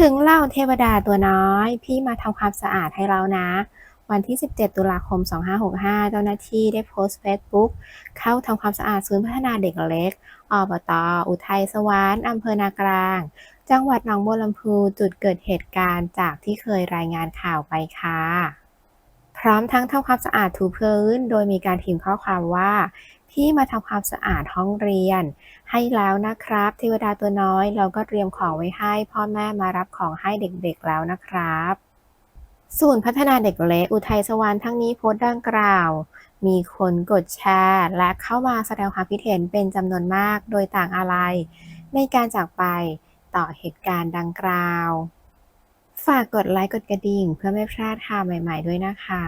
ถึงเล่าเทวดาตัวน้อย พี่มาทำความสะอาดให้เรานะ วันที่ 17 ตุลาคม 2565 เจ้าหน้าที่ได้โพสต์เฟซบุ๊กเข้าทำความสะอาดศูนย์พัฒนาเด็กเล็ก อบตอุทัยสวรรค์อำเภอนากลาง จังหวัดหนองบัวลำพูจุดเกิดเหตุการณ์จากที่เคยรายงานข่าวไปค่ะ พร้อมทั้งทำความสะอาดถูพื้น โดยมีการพิมพ์ข้อความว่า พี่มาทำความสะอาดห้องเรียน ให้แล้วนะครับเทวดาตัวน้อยเราก็เตรียมของไว้ให้ พ่อแม่มารับของให้เด็กๆแล้วนะครับศูนย์พัฒนาเด็กเล็กอุทัยสวรรค์ทั้งนี้โพสต์ดังกล่าว มีคนกดแชร์ และเข้ามาแสดงความคิดเห็นเป็นจำนวนมากโดยต่างอาลัยในการจากไปต่อเหตุการณ์ดังกล่าว ฝากกดไลค์กดกระดิ่ง เพื่อไม่พลาดข่าวใหม่ ๆ ด้วยนะคะ